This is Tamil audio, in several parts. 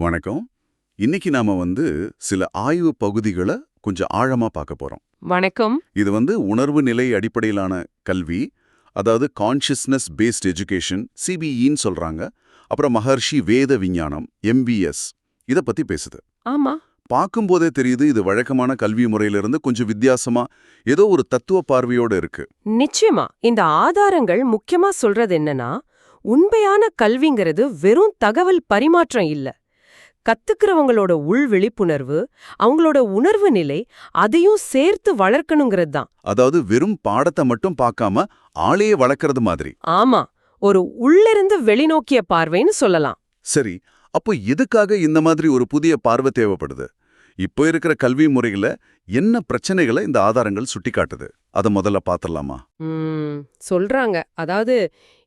வணக்கம். இன்னைக்கு நாம வந்து சில ஆய்வு பகுதிகளை கொஞ்சம் ஆழமா பார்க்க போறோம். வணக்கம். இது வந்து உணர்வு நிலை அடிப்படையிலான கல்வி அதாவது கான்ஷியஸ்னஸ் பேஸ்ட் எஜுகேஷன் சிபிஇன்னு சொல்றாங்க. அப்புறம் மகர்ஷி வேத விஞ்ஞானம் எம்பிஎஸ் இத பத்தி பேசுது. ஆமா. பார்க்கும்போதே தெரியுது இது வழக்கமான கல்வி முறையிலிருந்து கொஞ்சம் வித்தியாசமா ஏதோ ஒரு தத்துவ பார்வையோட இருக்கு. நிச்சயமா. இந்த ஆதாரங்கள் முக்கியமா சொல்றது என்னன்னா உண்மையான கல்விங்கிறது வெறும் தகவல் பரிமாற்றம் இல்ல. கத்துக்கிறவங்களோட உள் விழிப்புணர்வு அவங்களோட உணர்வு நிலை அதையும் சேர்த்து வளர்க்கணுங்கிறது தான். அதாவது வெறும் பாடத்தை மட்டும் பார்க்காம ஆளையே வளர்க்கறது மாதிரி. ஆமா ஒரு உள்ளிருந்து வெளிநோக்கிய பார்வைன்னு சொல்லலாம். சரி அப்போ எதுக்காக இந்த மாதிரி ஒரு புதிய பார்வை தேவைப்படுது? இப்போ இருக்கிற கல்வி முறையில என்ன பிரச்சனைகளை இந்த ஆதாரங்கள் சுட்டிக்காட்டுது? அதை முதல்ல பாத்திரலாமா சொல்றாங்க. அதாவது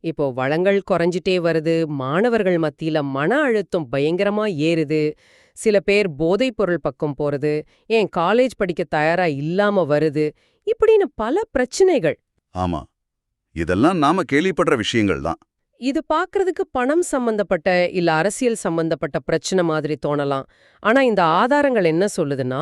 இப்போ வளங்கள் குறைஞ்சிட்டே வருது மாணவர்கள் மத்தியில மன அழுத்தம் பயங்கரமா ஏறுது. சில பேர் போதைப் பொருள் பக்கம் போறது ஏன் காலேஜ் படிக்க தயாரா இல்லாம வருது இப்படின்னு பல பிரச்சனைகள். ஆமா. இதெல்லாம் நாம கேள்விப்படுற விஷயங்கள் தான். இது பார்க்கறதுக்கு பணம் சம்பந்தப்பட்ட இல்ல அரசியல் சம்பந்தப்பட்ட பிரச்சனை மாதிரி தோணலாம். ஆனா இந்த ஆதாரங்கள் என்ன சொல்லுதுன்னா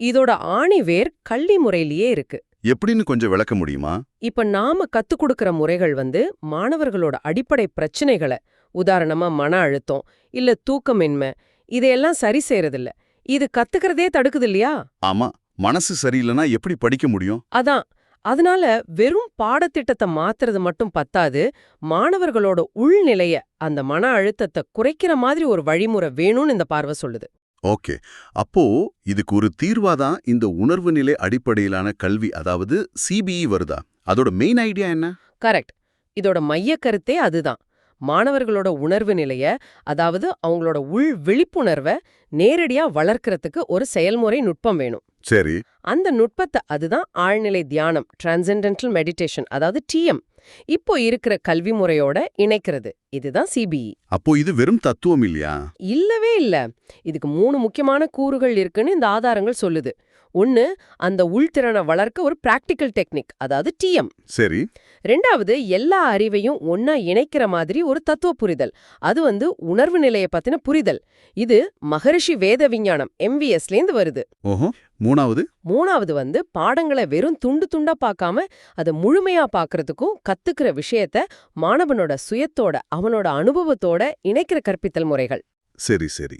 இதோட ஆணிவேர் கல்வி முறையிலேயே இருக்கு. எப்படின்னு கொஞ்சம் விளக்க முடியுமா? இப்ப நாம கத்துக் கொடுக்கிற முறைகள் வந்து மாணவர்களோட அடிப்படை பிரச்சனைகளை உதாரணமா மன அழுத்தம் இல்ல தூக்கமின்மை இதையெல்லாம் சரி செய்யறதில்ல. இது கத்துக்கிறதே தடுக்குது இல்லையா? ஆமா மனசு சரியில்லைன்னா எப்படி படிக்க முடியும்? அதான். அதனால வெறும் பாடத்திட்டத்தை மாத்துறது மட்டும் பத்தாது மாணவர்களோட உள்நிலைய அந்த மன அழுத்தத்தை குறைக்கிற மாதிரி ஒரு வழிமுறை வேணும்னு இந்த பார்வை சொல்லுது. ஓகே. அப்போ இதுக்கு ஒரு தீர்வாதான் இந்த உணர்வு நிலை அடிப்படையிலான கல்வி அதாவது சிபிஇ வருதா? அதோட மெயின் ஐடியா என்ன? கரெக்ட் இதோட மைய கருத்தே அதுதான். மாணவர்களோட உணர்வு நிலைய அதாவது அவங்களோட உள் விழிப்புணர்வை நேரடியா வளர்க்கறதுக்கு ஒரு செயல்முறை நுட்பம் வேணும். சரி. அந்த நுட்பத்தை அதுதான் ஆழ்நிலை தியானம் டிரான்சென்டென்டல் மெடிடேஷன் அதாவது டிஎம் இப்போ இருக்கிற கல்வி முறையோட இணைக்கிறது. இதுதான் சிபிஇ அப்போ இது வெறும் தத்துவம் இல்லையா? இல்லவே இல்ல. இதுக்கு மூணு முக்கியமான கூறுகள் இருக்குன்னு இந்த ஆதாரங்கள் சொல்லுது. ஒன்னு அந்த உள்திறனை வளர்க்க ஒரு பிராக்டிக்கல் டெக்னிக் அதாவது டிஎம் சரி. ரெண்டாவது எல்லா அறிவையும் ஒன்னா இணைக்கிற மாதிரி ஒரு தத்துவ புரிதல் அது வந்து உணர்வு நிலைய பத்தின புரிதல். இது மகரிஷி வேத விஞ்ஞானம் எம்விஎஸ்லேந்து வருது. ஓஹோ. மூணாவது? மூணாவது வந்து பாடங்களை வெறும் துண்டு துண்டா பார்க்காம அதை முழுமையா பார்க்கறதுக்கும் கத்துக்கிற விஷயத்த மாணவனோட சுயத்தோட அவனோட அனுபவத்தோட இணைக்கிற கற்பித்தல் முறைகள். சரி சரி.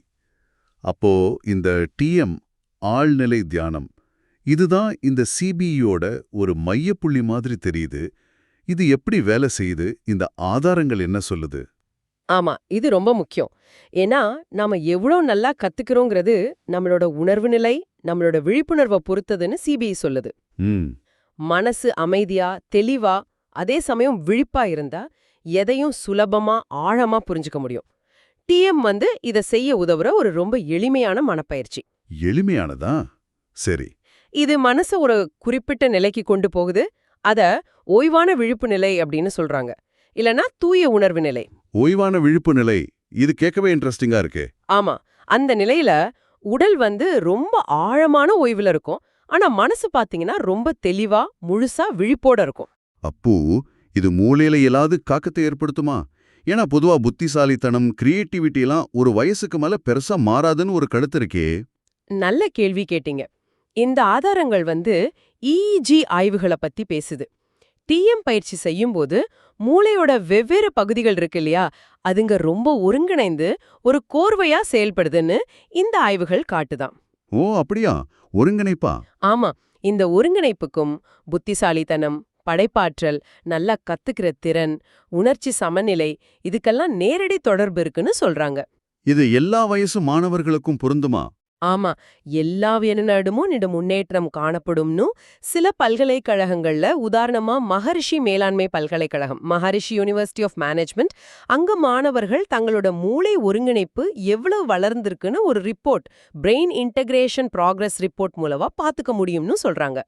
அப்போ இந்த டிஎம் ஆழ்நிலை தியானம் இதுதான் இந்த சிபிஇயோட ஒரு மையப்புள்ளி மாதிரி தெரியுது. இது எப்படி வேலை செய்யுது? இந்த ஆதாரங்கள் என்ன சொல்லுது? ஆமா இது ரொம்ப முக்கியம். ஏன்னா நாம எவ்வளோ நல்லா கத்துக்கிறோங்கிறது நம்மளோட உணர்வு நிலை நம்மளோட விழிப்புணர்வை பொறுத்ததுன்னு சிபிஐ சொல்லுது. மனசு அமைதியா தெளிவா அதே சமயம் விழிப்பா இருந்தா எதையும் சுலபமா ஆழமா புரிஞ்சுக்க முடியும். டிஎம் வந்து இத செய்ய உதவுற ஒரு ரொம்ப எளிமையான மனப்பயிற்சி. எளிமையானதா? சரி. இது மனச ஒரு குறிப்பிட்ட நிலைக்கு கொண்டு போகுது. அத ஓய்வான விழிப்பு நிலை அப்படின்னு சொல்றாங்க. இல்லனா தூய உணர்வு நிலை. ஓய்வான விழிப்பு நிலை. இது கேட்கவே இன்ட்ரெஸ்டிங்கா இருக்கே. ஆமா. அந்த நிலையில உடல் வந்து ரொம்ப ஆழமான ஓய்வுல இருக்கும். ஆனா மனசு பாத்தீங்கன்னா ரொம்ப தெளிவா முழுசா விழிப்போட இருக்கும். அப்போ இது மூளையில எல்லாது காக்கத்தை ஏற்படுத்துமா? ஏன்னா பொதுவா புத்திசாலித்தனம் கிரியேட்டிவிட்டி எல்லாம் ஒரு வயசுக்கு மேல பெருசா மாறாதுன்னு ஒரு கழுத்து இருக்கே. நல்ல கேள்வி கேட்டீங்க. இந்த ஆதாரங்கள் வந்து இஇஜி ஆய்வுகளை பத்தி பேசுது. டிஎம் பயிற்சி செய்யும்போது மூளையோட வெவ்வேறு பகுதிகள் இருக்கு இல்லையா? அதுங்க ரொம்ப ஒருங்கிணைந்து ஒரு கோர்வையா செயல்படுதுன்னு இந்த ஆய்வுகள் காட்டுதாம் ஓ அப்படியா? ஒருங்கிணைப்பா? ஆமா இந்த ஒருங்கிணைப்புக்கும் புத்திசாலித்தனம் படைப்பாற்றல் நல்லா கத்துக்கிற திறன் உணர்ச்சி சமநிலை இதுக்கெல்லாம் நேரடி தொடர்பு இருக்குன்னு சொல்றாங்க. இது எல்லா வயசு மாணவர்களுக்கும் பொருந்துமா? ஆமா எல்லா வியனிடமும் நிட முன்னேற்றம் காணப்படும்னு சில பல்கலைக்கழகங்கள்ல உதாரணமா மகரிஷி மேலாண்மை பல்கலைக்கழகம் மகரிஷி யூனிவர்சிட்டி ஆஃப் மேனேஜ்மெண்ட் அங்க மாணவர்கள் தங்களோட மூளை ஒருங்கிணைப்பு எவ்வளவு வளர்ந்திருக்குன்னு ஒரு report brain integration progress report மூலமா பாத்துக்க முடியும்னு சொல்றாங்க.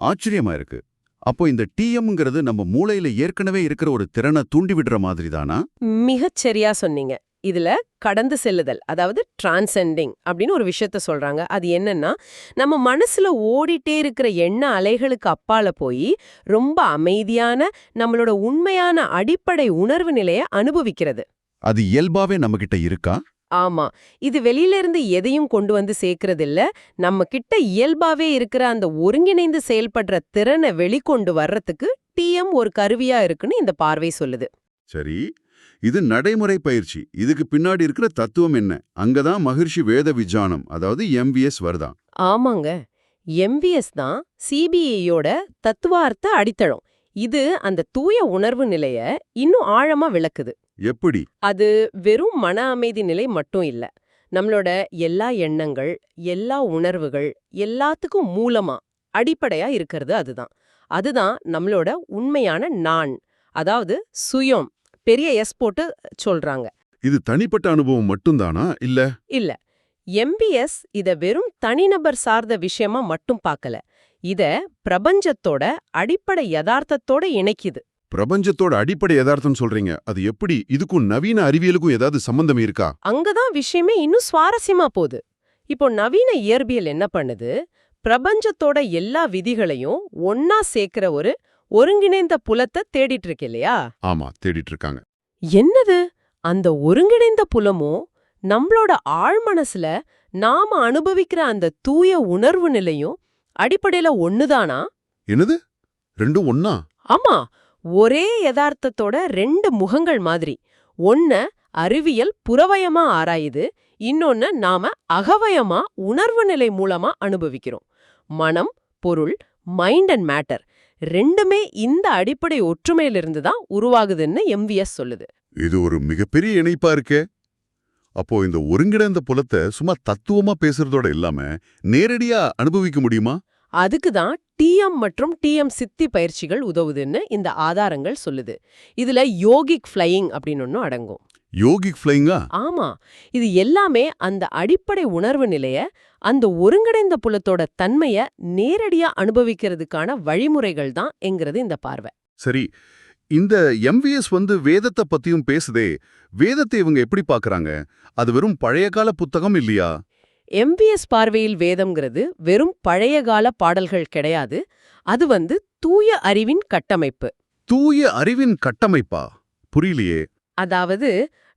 ஆச்சரியமா இருக்கு. அப்போ இந்த டிஎம்ங்கிறது நம்ம மூளையில ஏற்கனவே இருக்கிற ஒரு திறனை தூண்டி விடுற மாதிரி தானா மிகச் சரியா சொன்னீங்க. இதுல கடந்து செல்லுதல் அதாவது டிரான்செண்டிங் அப்படின்னு ஒரு விஷயத்த சொல்றாங்க. அது என்னன்னா நம்ம மனசுல ஓடிட்டே இருக்கிற எண்ண அலைகளுக்கு அப்பால போய் ரொம்ப அமைதியான நம்மளோட உண்மையான அடிப்படை உணர்வு நிலைய அனுபவிக்கிறது. அது இயல்பாவே நம்மகிட்ட இருக்கா? ஆமா. இது வெளியில இருந்து எதையும் கொண்டு வந்து சேர்க்கறது இல்ல நம்ம கிட்ட இயல்பாவே இருக்கிற அந்த ஒருங்கிணைந்து செயல்படுற திறனை வெளிக்கொண்டு வர்றதுக்கு டிஎம் ஒரு கருவியா இருக்குன்னு இந்த பார்வை சொல்லுது. சரி. இது நடைமுறை பயிற்சி. இதுக்கு பின்னாடி இருக்கிற தத்துவம் என்ன? அங்கதான் மகிழ்ச்சி வேத விஜானம் அதாவது எம்விஎஸ் வருதான் ஆமாங்க. எம்விஎஸ் தான் சிபிஐயோட தத்துவார்த்த அடித்தளம். இது அந்த தூய உணர்வு நிலைய இன்னும் ஆழமா விளக்குது. எப்படி? அது வெறும் மன அமைதி நிலை மட்டும் இல்ல. நம்மளோட எல்லா எண்ணங்கள் எல்லா உணர்வுகள் எல்லாத்துக்கும் மூலமா அடிப்படையா இருக்கிறது அதுதான். அதுதான் நம்மளோட உண்மையான நான் அதாவது சுயம். பெரிய எஸ் போட்டு சொல்றாங்க. இது தனிப்பட்ட அனுபவம் மட்டும்தானா? இல்ல? இல்ல. எம்பிஎஸ் இத வெறும் தனிநபர் சார்ந்த விஷயமா மட்டும் பார்க்கல இத பிரபஞ்சத்தோட அடிப்படை யதார்த்தத்தோட இணைக்குது. பிரபஞ்சத்தோட அடிப்படை யதார்த்தம் சொல்றீங்க. அது எப்படி? இதுக்கும் நவீன அறிவியலுக்கும் ஏதாவது சம்பந்தம் இருக்கா? அங்கதான் விஷயமே இன்னும் சுவாரஸ்யமா போகுது. இப்போ நவீன இயற்பியல் என்ன பண்ணுது? பிரபஞ்சத்தோட எல்லா விதிகளையும் ஒன்னா சேர்க்கிற ஒரு ஒருங்கிணைந்த புலத்தை தேடிட்டு இருக்கு இல்லையா? ஆமா தேடிட்டு இருக்காங்க என்னது? அந்த ஒருங்கிணைந்த புலமோ நம்மளோட ஆழ்மனசுல நாம அனுபவிக்கிற அந்த தூய உணர்வு நிலையும் அடிப்படையில ஒண்ணுதானா? என்னது? ரெண்டும் ஒன்னா ஆமா ஒரே யதார்த்தத்தோட ரெண்டு முகங்கள் மாதிரி. ஒன்ன அறிவியல் புறவயமா ஆராயுது இன்னொன்னு நாம அகவயமா உணர்வு நிலை மூலமா அனுபவிக்கிறோம். மனம் பொருள் மைண்ட் அண்ட் மேட்டர் ரெண்டுமே இந்த அடிப்படை ஒற்றுமையிலிருந்து தான் உருவாகுதுன்னு எம்விஎஸ் சொல்லுது. இது ஒரு மிகப்பெரிய இணைப்பா இருக்கே. அப்போ இந்த ஒருங்கிணைந்த புலத்தை சும்மா தத்துவமா பேசுறதோட இல்லாம நேரடியா அனுபவிக்க முடியுமா? அதுக்கு தான் டிஎம் மற்றும் டிஎம் சித்தி பயிற்சிகள் உதவுதுன்னு இந்த ஆதாரங்கள் சொல்லுது. இதுல யோகிக் ஃப்ளையிங் அப்படின்னு ஒன்னும் அடங்கும். யோகிக் ஃப்ளைங்கா? ஆமா. இது எல்லாமே அந்த அடிப்படை உணர்வு நிலைய அந்த ஒருங்கிணைந்த புலத்தோட தன்மைய நேரடியா அனுபவிக்கிறதுக்கான வழிமுறைகள் தான் என்கிறது இந்த பார்வை. சரி. இந்த எம்விஎஸ் வந்து வேதத்தை பத்தியும் பேசுதே. வேதத்தை இவங்க எப்படி பாக்குறாங்க? அது வெறும் பழைய கால புத்தகம் இல்லையா? எம்பிஎஸ் பார்வையில் வேதம்ங்கிறது வெறும் பழைய கால பாடல்கள் கிடையாது. அது வந்து தூய அறிவின் கட்டமைப்பு. தூய அறிவின் கட்டமைப்பா? புரியலையே. அதாவது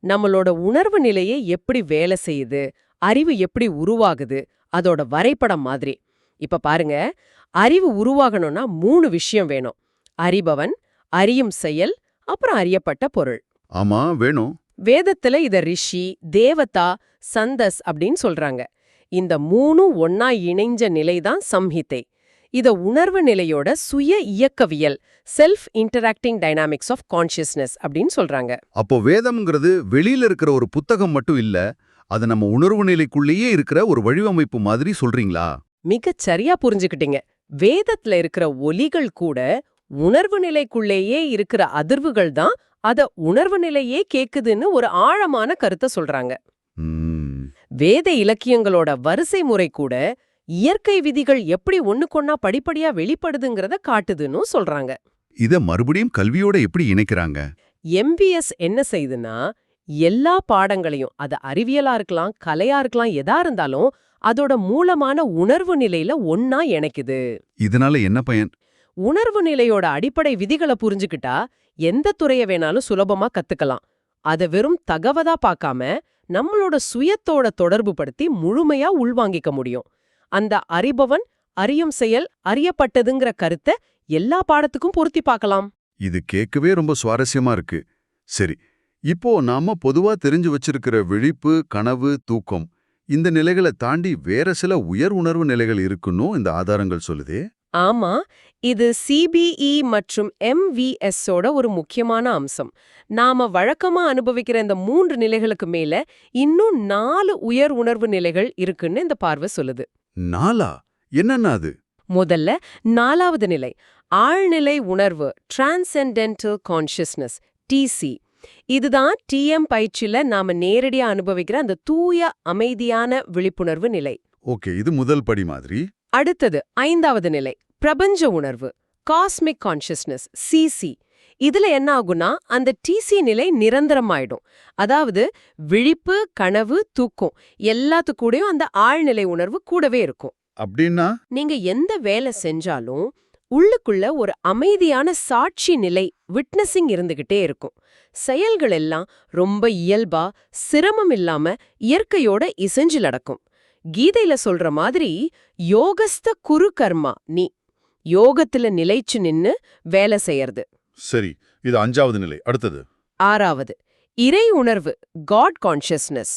நம்மளோட உணர்வு நிலையே எப்படி வேலை செய்யுது அறிவு எப்படி உருவாகுது அதோட வரைபடம் மாதிரி. இப்ப பாருங்க அறிவு உருவாகணும்னா மூணு விஷயம் வேணும். அறிபவன் அறியும் செயல் அப்புறம் அறியப்பட்ட பொருள். ஆமா வேணும். வேதத்துல இத ரிஷி தேவதா சந்தஸ் அப்படின்னு சொல்றாங்க. இந்த மூணும் ஒன்னா இணைஞ்ச நிலைதான் சம்ஹிதை இத உணர்வு நிலையோட சுய இயக்கவியல் self interacting dynamics of consciousness அப்படின்னு சொல்றாங்க. அப்போ வேதம்ங்கிறது வெளியில இருக்கிற ஒரு புத்தகம் மட்டும் இல்ல அது நம்ம உணர்வு நிலைக்குள்ளேயே இருக்கிற ஒரு வடிவமைப்பு மாதிரி சொல்றீங்களா? மிகச் சரியா புரிஞ்சுக்கிட்டீங்க. வேதத்துல இருக்கிற ஒலிகள் கூட உணர்வு நிலைக்குள்ளேயே இருக்கிற அதிர்வுகள் தான் அத உணர்வு நிலையே கேக்குதுன்னு ஒரு ஆழமான கருத்தை சொல்றாங்க. ம், வேத இலக்கியங்களோட வரிசை முறை கூட இயற்கை விதிகள் எப்படி ஒண்ணுக்கொன்னா படிப்படியா வெளிப்படுதுங்கிறத காட்டுதுன்னு சொல்றாங்க. இத மறுபடியும் கல்வியோட எப்படி இணைக்கிறாங்க? எம்பிஎஸ் என்ன செய்யுதுன்னா எல்லா பாடங்களையும் அது அறிவியலா இருக்கலாம் கலையா இருக்கலாம் எதா இருந்தாலும் அதோட மூலமான உணர்வு நிலையில ஒன்னா இணைக்குது. இதனால என்ன பயன்? உணர்வு நிலையோட அடிப்படை விதிகளை புரிஞ்சுக்கிட்டா எந்த துறைய வேணாலும் சுலபமா கத்துக்கலாம். அத வெறும் தகவதா பார்க்காம நம்மளோட சுயத்தோட தொடர்பு படுத்தி முழுமையா உள்வாங்கிக்க முடியும். அந்த அறிபவன் அறியும் செயல் அறியப்பட்டதுங்கிற கருத்தை எல்லா பாடத்துக்கும் பொருத்தி பார்க்கலாம். இது கேட்கவே ரொம்ப சுவாரஸ்யமா இருக்கு. சரி இப்போ நாம பொதுவா தெரிஞ்சு வச்சிருக்கிற விழிப்பு கனவு தூக்கம் இந்த நிலைகளை தாண்டி வேற சில உயர் உணர்வு நிலைகள் இருக்குன்னு இந்த ஆதாரங்கள் சொல்லுதே. ஆமா இது சிபிஇ மற்றும் எம்விஎஸ் ஓட ஒரு முக்கியமான அம்சம். நாம வழக்கமா அனுபவிக்கிற இந்த மூன்று நிலைகளுக்கு மேல இன்னும் நாலு உயர் உணர்வு நிலைகள் இருக்குன்னு இந்த பார்வை சொல்லுது. நாலா என்னன்னா அது? முதல்ல நாலாவது நிலை ஆழ்நிலை உணர்வு டிரான்சென்டென்டல் கான்ஷியஸ்னஸ் டிசி இதுதான் டிஎம் பயிற்சியில நாம நேரடியா அனுபவிக்கிற அந்த தூய அமைதியான விழிப்புணர்வு நிலை. ஓகே இது முதல் படி மாதிரி. அடுத்தது ஐந்தாவது நிலை பிரபஞ்ச உணர்வு காஸ்மிக் கான்ஷியஸ்னஸ் சிசி இதுல என்ன ஆகும்னா அந்த டிசி நிலை நிரந்தரமாயிடும். அதாவது விழிப்பு கனவு தூக்கம் எல்லாத்துக்கூடயும் அந்த ஆழ்நிலை உணர்வு கூடவே இருக்கும். அப்படின்னா? நீங்க எந்த வேலை செஞ்சாலும் உள்ளுக்குள்ள ஒரு அமைதியான சாட்சி நிலை விட்னஸிங் இருந்துகிட்டே இருக்கும். செயல்கள் எல்லாம் ரொம்ப இயல்பா சிரமம் இல்லாம இயற்கையோட இசைஞ்சு நடக்கும். கீதையில சொல்ற மாதிரி யோகஸ்த குரு கர்மா நீ. யோகத்துல நிலைச்சு நின்னு வேலை செய்யறது. சரி இது அஞ்சாவது நிலை. அடுத்தது. ஆறாவது. இறை உணர்வு காட் கான்ஷியஸ்னஸ்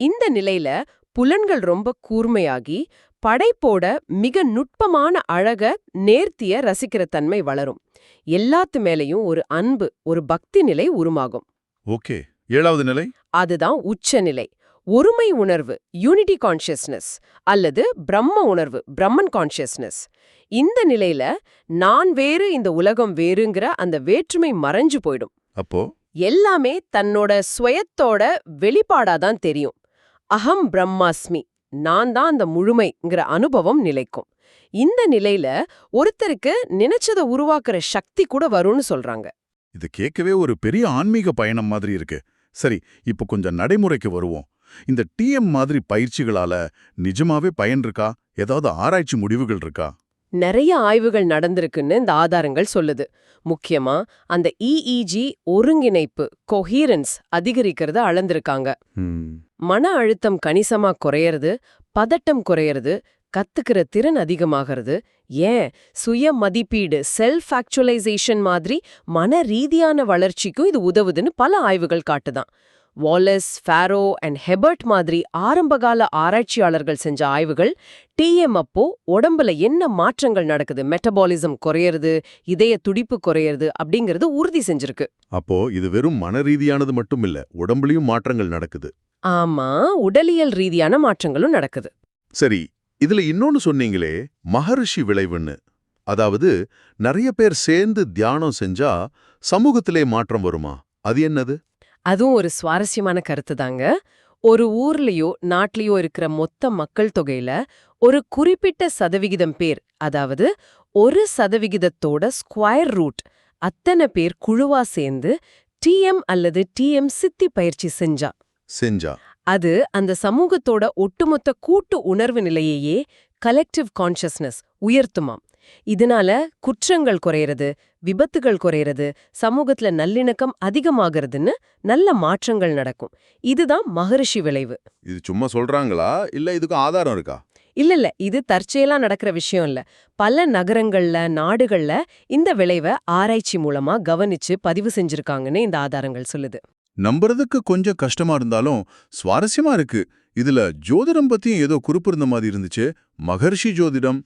இந்த நிலையில புலன்கள் ரொம்ப கூர்மையாகி படைப்போட மிக நுட்பமான அழக நேர்த்திய ரசிக்கிற தன்மை வளரும். எல்லாத்து மேலயும் ஒரு அன்பு ஒரு பக்தி நிலை உருமாகும் ஓகே. ஏழாவது நிலை? அதுதான் உச்சநிலை ஒருமை உணர்வு யூனிட்டி கான்ஷியஸ்னஸ் அல்லது பிரம்ம உணர்வு பிரம்மன் கான்ஷியஸ்னஸ் இந்த நிலையில நான் வேறு இந்த உலகம் வேறுங்கிற அந்த வேற்றுமை மறைஞ்சு போயிடும். அப்போ? எல்லாமே தன்னோட ஸ்வயத்தோட வெளிப்பாடாதான் தெரியும். அகம் பிரம்மாஸ்மி நான் தான் அந்த முழுமைங்கிற அனுபவம் நிலைக்கும். இந்த நிலையில ஒருத்தருக்கு நினைச்சத உருவாக்குற சக்தி கூட வரும்னு சொல்றாங்க. இது கேட்கவே ஒரு பெரிய ஆன்மீக பயணம் மாதிரி இருக்கு. சரி இப்போ கொஞ்சம் நடைமுறைக்கு வருவோம். இந்த டிஎம் மாதிரி பயிற்சிகளால நிஜமாவே பயன் இருக்கா ஏதாவது ஆராய்ச்சி முடிவுகள் இருக்கா? நிறைய ஆய்வுகள் நடந்திருக்குன்னு இந்த ஆதாரங்கள் சொல்லுது. முக்கியமா அந்த இஇஜி ஒருங்கிணைப்பு கொஹீரன்ஸ் அதிகரிக்கிறத அளந்திருக்காங்க. மன அழுத்தம் கணிசமா குறையறது பதட்டம் குறையறது கத்துக்கிற திறன் அதிகமாகிறது ஏன்? சுய மதிப்பீடு செல்ஃப் ஆக்சுவலைசேஷன் மாதிரி மன ரீதியான வளர்ச்சிக்கும் இது உதவுதுன்னு பல ஆய்வுகள் காட்டுதான். வாலஸ் ஃபேரோ அண்ட் ஹெபர்ட் மாதிரி ஆரம்பகால ஆராய்ச்சியாளர்கள் செஞ்ச ஆய்வுகள் டிஎம் அப்போ உடம்புல என்ன மாற்றங்கள் நடக்குது? மெட்டபாலிசம் குறையறது இதய துடிப்பு குறையறது அப்படிங்கறது உறுதி செஞ்சிருக்கு. அப்போ இது வெறும் மன ரீதியானது மட்டும் இல்ல உடம்புலயும் மாற்றங்கள் நடக்குது. ஆமா உடலியல் ரீதியான மாற்றங்களும் நடக்குது. சரி இதுல இன்னொன்னு சொன்னீங்களே மகரிஷி விளைவுன்னு. அதாவது நிறைய பேர் சேர்ந்து தியானம் செஞ்சா சமூகத்திலே மாற்றம் வருமா? அது என்னது? அதுவும் ஒரு சுவாரஸ்யமான கருத்து தாங்க ஒரு ஊர்லயோ நாட்டிலயோ இருக்கிற மொத்த மக்கள் தொகையில ஒரு குறிப்பிட்ட சதவிகிதம் பேர் அதாவது ஒரு சதவிகிதத்தோட ஸ்கொயர் ரூட் அத்தனை பேர் குழுவா சேர்ந்து டிஎம் அல்லது டிஎம் சித்தி பயிற்சி செஞ்சா. செஞ்சா. அது அந்த சமூகத்தோட ஒட்டுமொத்த கூட்டு உணர்வு நிலையையே கலெக்டிவ் கான்ஷியஸ்னஸ் உயர்த்துமாம். இதனால குற்றங்கள் குறையறது விபத்துகள் குறையறது சமூகத்துல நல்லிணக்கம் அதிகமாகிறதுன்னு நல்ல மாற்றங்கள் நடக்கும். இதுதான் மகரிஷி விளைவு. இது சும்மா சொல்றாங்களா? இல்ல இதுக்கு ஆதாரம் இருக்கா? இல்ல இல்ல. இது தற்செயலா நடக்கிற விஷயம் இல்ல. பல நகரங்கள்ல நாடுகள்ல இந்த விளைவை ஆராய்ச்சி மூலமா கவனிச்சு பதிவு செஞ்சிருக்காங்கன்னு இந்த ஆதாரங்கள் சொல்லுது. நம்புறதுக்கு கொஞ்சம் கஷ்டமா இருந்தாலும் சுவாரஸ்யமா இருக்கு. இதுல ஜோதிடம் பத்தியும் ஏதோ குறிப்பு இருந்த மாதிரி இருந்துச்சு. மகர்ஷி ஜோதிடம்.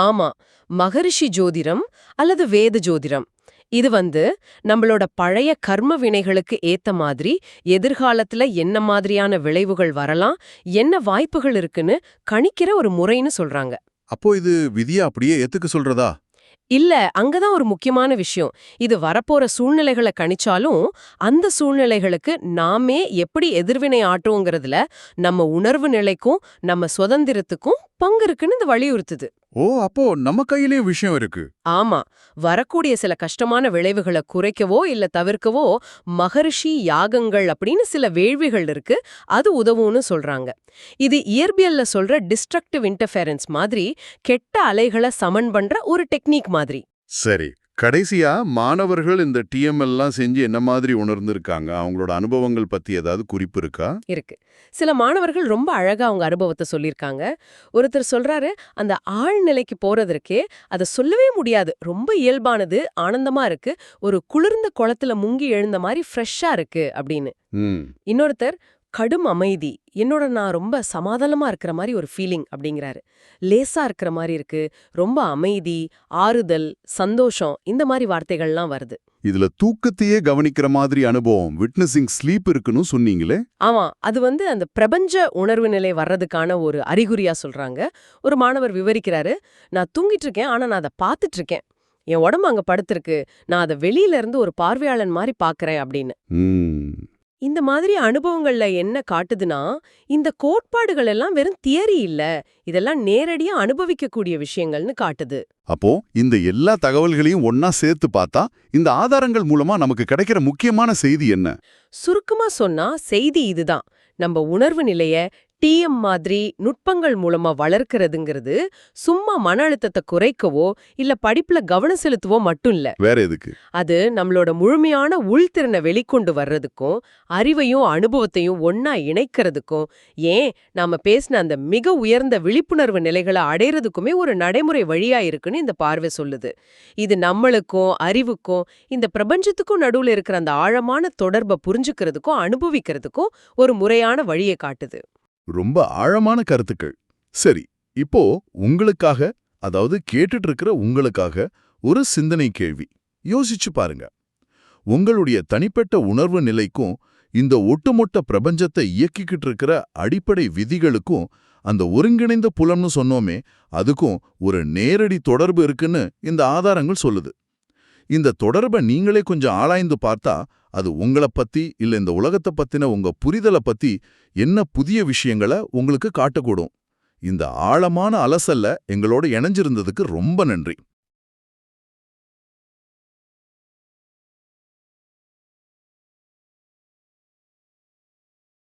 ஆமா மகரிஷி ஜோதிடம் அல்லது வேத ஜோதிடம் இது வந்து நம்மளோட பழைய கர்ம வினைகளுக்கு ஏத்த மாதிரி எதிர்காலத்துல என்ன மாதிரியான விளைவுகள் வரலாம் என்ன வாய்ப்புகள் இருக்குன்னு கணிக்கிற ஒரு முறைன்னு சொல்றாங்க. அப்போ இது விதியா அப்படியே ஏத்துக்க சொல்றதா? இல்ல அங்கதான் ஒரு முக்கியமான விஷயம். இது வரப்போற சூழ்நிலைகளை கணிச்சாலும் அந்த சூழ்நிலைகளுக்கு நாமே எப்படி எதிர்வினை ஆட்டுவோங்கிறதுல நம்ம உணர்வு நிலைக்கும் நம்ம சுதந்திரத்துக்கும் பங்கு இருக்குன்னு இது வலியுறுத்துது. ஓ அப்போ நம்ம கையிலயும் விஷயம் இருக்கு. ஆமா வரக்கூடிய சில கஷ்டமான விளைவுகளை குறைக்கவோ இல்ல தவிர்க்கவோ மகரிஷி யாகங்கள் அப்படின்னு சில வேள்விகள் இருக்கு அது உதவும்னு சொல்றாங்க. இது இயற்பியல்ல சொல்ற டிஸ்ட்ரக்டிவ் இன்டர்ஃபேரன்ஸ் மாதிரி கெட்ட அலைகளை சமன் பண்ற ஒரு டெக்னிக் மாதிரி. சரி கடைசியா மாணவர்கள் இந்த டிஎம் எல்லாம் செஞ்சு என்ன மாதிரி உணர்ந்திருக்காங்க? அவங்களோட அனுபவங்கள் பத்தி ஏதாவது குறிப்பு இருக்கா? இருக்கு. சில மாணவர்கள் ரொம்ப அழகா அவங்க அனுபவத்தை சொல்லியிருக்காங்க. ஒருத்தர் சொல்றாரு அந்த ஆழ்நிலைக்கு போறதற்கே அதை சொல்லவே முடியாது. ரொம்ப இயல்பானது ஆனந்தமா இருக்கு. ஒரு குளிர்ந்த குளத்துல முங்கி எழுந்த மாதிரி ஃப்ரெஷ்ஷா இருக்கு அப்படின்னு. இன்னொருத்தர் கடும் அமைதி. என்னோட நான் ரொம்ப சமாதானமா இருக்கிற மாதிரி ஒரு ஃபீலிங் அப்படிங்கிறாரு. லேசா இருக்கிற மாதிரி இருக்கு. ரொம்ப அமைதி ஆறுதல் சந்தோஷம் இந்த மாதிரி வார்த்தைகள்லாம் வருது. இதுல தூக்கத்தையே கவனிக்கிற மாதிரி அனுபவம் விட்னஸிங் ஸ்லீப் இருக்குன்னு சொன்னீங்களே? ஆமா. அது வந்து அந்த பிரபஞ்ச உணர்வு நிலை வர்றதுக்கான ஒரு அறிகுறியா சொல்றாங்க. ஒரு மாணவர் விவரிக்கிறாரு நான் தூங்கிட்டு இருக்கேன் ஆனா நான் அதை பார்த்துட்டு இருக்கேன். என் உடம்பு அங்க படுத்திருக்கு. நான் அதை வெளியில இருந்து ஒரு பார்வையாளன் மாதிரி பாக்குறேன் அப்படின்னு. இந்த மாதிரி அனுபவங்கள்ல என்ன காட்டுதுன்னா இந்த கோட்பாடுகள் எல்லாம் வெறும் தியரி இல்ல. இதெல்லாம் நேரடியா அனுபவிக்கக்கூடிய விஷயங்கள்னு காட்டுது. அப்போ இந்த எல்லா தகவல்களையும் ஒன்னா சேர்த்து பார்த்தா இந்த ஆதாரங்கள் மூலமா நமக்கு கிடைக்கிற முக்கியமான செய்தி என்ன? சுருக்கமா சொன்னா செய்தி இதுதான். நம்ம உணர்வு நிலைய டிஎம் மாதிரி நுட்பங்கள் மூலமா வளர்க்கறதுங்கிறது சும்மா மன அழுத்தத்தை குறைக்கவோ இல்ல படிப்புல கவனம் செலுத்தவோ மட்டும் இல்ல. வேற எதுக்கு? அது நம்மளோட முழுமையான உள்திறனை வெளிக்கொண்டு வர்றதுக்கும் அறிவையும் அனுபவத்தையும் ஒன்னா இணைக்கிறதுக்கும் ஏன் நாம பேசின அந்த மிக உயர்ந்த விழிப்புணர்வு நிலைகளை அடையறதுக்குமே ஒரு நடைமுறை வழியா இருக்குன்னு இந்த பார்வை சொல்லுது. இது நம்மளுக்கும் அறிவுக்கும் இந்த பிரபஞ்சத்துக்கும் நடுவுல இருக்கிற அந்த ஆழமான தொடர்பை புரிஞ்சுக்கிறதுக்கும் அனுபவிக்கிறதுக்கும் ஒரு முறையான வழியை காட்டுது. ரொம்ப ஆழமான கருத்துக்கள். சரி இப்போ உங்களுக்காக அதாவது கேட்டுட்டு இருக்கிற உங்களுக்காக ஒரு சிந்தனை கேள்வி. யோசிச்சு பாருங்க. உங்களுடைய தனிப்பட்ட உணர்வு நிலைக்கும் இந்த ஒட்டுமொட்ட பிரபஞ்சத்தை இயக்கிக்கிட்டு இருக்கிற அடிப்படை விதிகளுக்கும் அந்த ஒருங்கிணைந்த புலம்னு சொன்னோமே அதுக்கும் ஒரு நேரடி தொடர்பு இருக்குன்னு இந்த ஆதாரங்கள் சொல்லுது. இந்த தொடர்பை நீங்களே கொஞ்சம் ஆராய்ந்து பார்த்தா அது உங்களை பத்தி இல்ல இந்த உலகத்தை பத்தின உங்க புரிதலை பத்தி என்ன புதிய விஷயங்களை உங்களுக்கு காட்டக்கூடும். இந்த ஆழமான அலசல்ல எங்களோட இணைஞ்சிருந்ததுக்கு ரொம்ப நன்றி.